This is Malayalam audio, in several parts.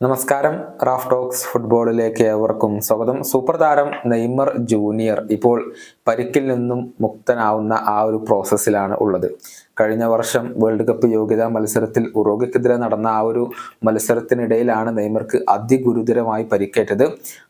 നമസ്കാരം. റാഫ് ടോക്സ് ഫുട്ബോളിലേക്ക് ഏവർക്കും സ്വാഗതം. സൂപ്പർ താരം നെയ്മർ ജൂനിയർ ഇപ്പോൾ പരിക്കിൽ നിന്നും മുക്തനാവുന്ന ആ ഒരു പ്രോസസ്സിലാണ് ഉള്ളത്. കഴിഞ്ഞ വർഷം വേൾഡ് കപ്പ് യോഗ്യതാ മത്സരത്തിൽ ഉറോഗയ്ക്കെതിരെ നടന്ന ആ ഒരു മത്സരത്തിനിടയിലാണ് നെയ്മർക്ക് അതിഗുരുതരമായി പരിക്കേറ്റത്.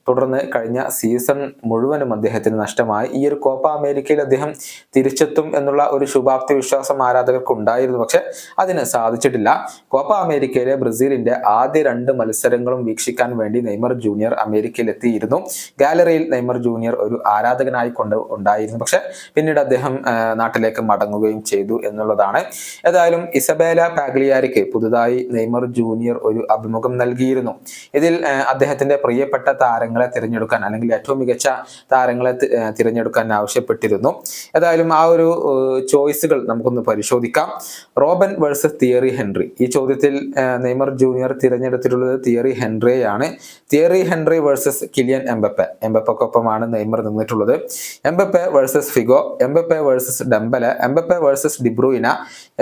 തുടർന്ന് കഴിഞ്ഞ സീസൺ മുഴുവനും അദ്ദേഹത്തിന് നഷ്ടമായി. ഈ ഒരു കോപ്പ അമേരിക്കയിൽ അദ്ദേഹം തിരിച്ചെത്തും എന്നുള്ള ഒരു ശുഭാപ്തി വിശ്വാസം ആരാധകർക്ക് ഉണ്ടായിരുന്നു. പക്ഷെ അതിന് സാധിച്ചിട്ടില്ല. കോപ്പ അമേരിക്കയിലെ ബ്രസീലിന്റെ ആദ്യ രണ്ട് മത്സരങ്ങളും വീക്ഷിക്കാൻ വേണ്ടി നെയ്മർ ജൂനിയർ അമേരിക്കയിൽ എത്തിയിരുന്നു ഗാലറിയിൽ നെയ്മർ ജൂനിയർ ഒരു ആരാധകനായി കൊണ്ട് ഉണ്ടായിരുന്നു. പക്ഷെ പിന്നീട് അദ്ദേഹം നാട്ടിലേക്ക് മടങ്ങുകയും ചെയ്തു എന്നുള്ളതാണ്. ഏതായാലും ഇസബേല പാഗ്ലിയാരിക്ക് പുതുതായി നെയ്മർ ജൂനിയർ ഒരു അഭിമുഖം നൽകിയിരുന്നു. ഇതിൽ അദ്ദേഹത്തിന്റെ പ്രിയപ്പെട്ട താരങ്ങളെ തിരഞ്ഞെടുക്കാൻ അല്ലെങ്കിൽ ഏറ്റവും മികച്ച താരങ്ങളെ തിരഞ്ഞെടുക്കാൻ ആവശ്യപ്പെട്ടിരുന്നു. ഏതായാലും ആ ഒരു ചോയ്സുകൾ നമുക്കൊന്ന് പരിശോധിക്കാം. Robben versus Thierry Henry. ഈ ചോദ്യത്തിൽ നെയ്മർ ജൂനിയർ തിരഞ്ഞെടുത്തിട്ടുള്ളത് Thierry ഹെൻറിയാണ് Thierry Henry versus Kylian Mbappe. എംബപ്പക്കൊപ്പമാണ് Neymar നിന്നിട്ടുള്ളത്. Mbappe versus Figo Mbappe versus Dembele Mbappe versus De Bruyne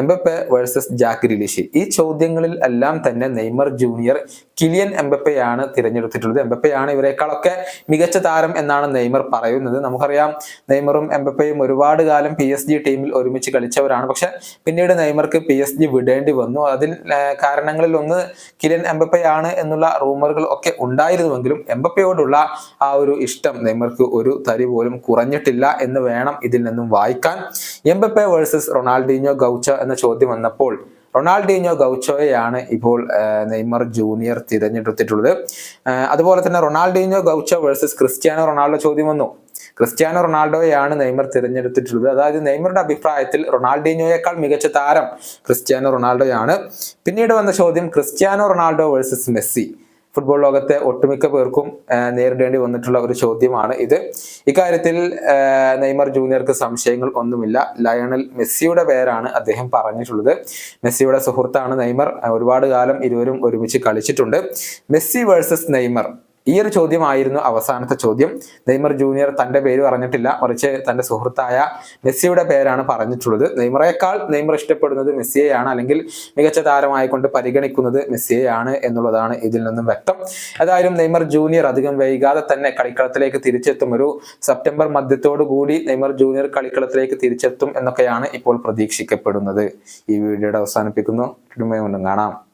Mbappe versus Jack Grealish ഈ ചോദ്യങ്ങളിൽ എല്ലാം തന്നെ നെയ്മർ ജൂനിയർ കിലിയൻ എംബപ്പയാണ് തിരഞ്ഞെടുത്തിട്ടുള്ളത്. എംബപ്പയാണ് ഇവരെക്കാളൊക്കെ മികച്ച താരം എന്നാണ് നെയ്മർ പറയുന്നത്. നമുക്കറിയാം നെയ്മറും എംബപ്പയും ഒരുപാട് കാലം പി എസ് ജി ടീമിൽ ഒരുമിച്ച് കളിച്ചവരാണ്. പക്ഷെ പിന്നീട് നെയ്മർക്ക് പി എസ് ജി വിടേണ്ടി വന്നു. അതിൽ കാരണങ്ങളിൽ ഒന്ന് കിലിയൻ എംബപ്പയാണ് എന്നുള്ള റൂമറുകൾ ഒക്കെ ഉണ്ടായിരുന്നുവെങ്കിലും എംബപ്പയോടുള്ള ആ ഒരു ഇഷ്ടം നെയ്മർക്ക് ഒരു തരി പോലും കുറഞ്ഞിട്ടില്ല എന്ന് വേണം ഇതിൽ നിന്നും വായിക്കാൻ. എംബപ്പെ വേഴ്സസ് റൊണാൾഡീഞ്ഞോ ഗൗച്ച എന്ന ചോദ്യം വന്നപ്പോൾ റൊണാൾഡീഞ്ഞോ ഗൗച്ചോയെയാണ് ഇപ്പോൾ നെയ്മർ ജൂനിയർ തിരഞ്ഞെടുത്തിട്ടുള്ളത്. അതുപോലെ തന്നെ Ronaldinho Gaucho versus Cristiano Ronaldo ചോദ്യം വന്നു. ക്രിസ്ത്യാനോ റൊണാൾഡോയെയാണ് നെയ്മർ തിരഞ്ഞെടുത്തിട്ടുള്ളത്. അതായത് നെയ്മറുടെ അഭിപ്രായത്തിൽ റൊണാൾഡീഞ്ഞോയേക്കാൾ മികച്ച താരം ക്രിസ്ത്യാനോ റൊണാൾഡോയാണ്. പിന്നീട് വന്ന ചോദ്യം Cristiano Ronaldo versus Messi. Football ലോകത്തെ ഒട്ടുമിക്ക പേർക്കും നേരിടേണ്ടി വന്നിട്ടുള്ള ഒരു ചോദ്യമാണ് ഇത്. ഇക്കാര്യത്തിൽ നെയ്മർ ജൂനിയർക്ക് സംശയങ്ങൾ ഒന്നുമില്ല. ലയണൽ മെസ്സിയുടെ പേരാണ് അദ്ദേഹം പറഞ്ഞിട്ടുള്ളത്. മെസ്സിയുടെ സുഹൃത്താണ് നെയ്മർ. ഒരുപാട് കാലം ഇരുവരും ഒരുമിച്ച് കളിച്ചിട്ടുണ്ട്. Messi versus Neymar. ഈ ഒരു ചോദ്യമായിരുന്നു അവസാനത്തെ ചോദ്യം. നെയ്മർ ജൂനിയർ തന്റെ പേര് പറഞ്ഞിട്ടില്ല. മറിച്ച് തന്റെ സുഹൃത്തായ മെസ്സിയുടെ പേരാണ് പറഞ്ഞിട്ടുള്ളത്. നെയ്മറേക്കാൾ നെയ്മർ ഇഷ്ടപ്പെടുന്നത് മെസ്സിയെയാണ് അല്ലെങ്കിൽ മികച്ച താരമായിക്കൊണ്ട് പരിഗണിക്കുന്നത് മെസ്സിയെയാണ് എന്നുള്ളതാണ് ഇതിൽ നിന്നും വ്യക്തം. ഏതായാലും നെയ്മർ ജൂനിയർ അധികം വൈകാതെ തന്നെ കളിക്കളത്തിലേക്ക് തിരിച്ചെത്തും. ഒരു സെപ്റ്റംബർ മധ്യത്തോടു കൂടി നെയ്മർ ജൂനിയർ കളിക്കളത്തിലേക്ക് തിരിച്ചെത്തും എന്നൊക്കെയാണ് ഇപ്പോൾ പ്രതീക്ഷിക്കപ്പെടുന്നത്. ഈ വീഡിയോയുടെ അവസാനിപ്പിക്കുന്നു. കാണാം.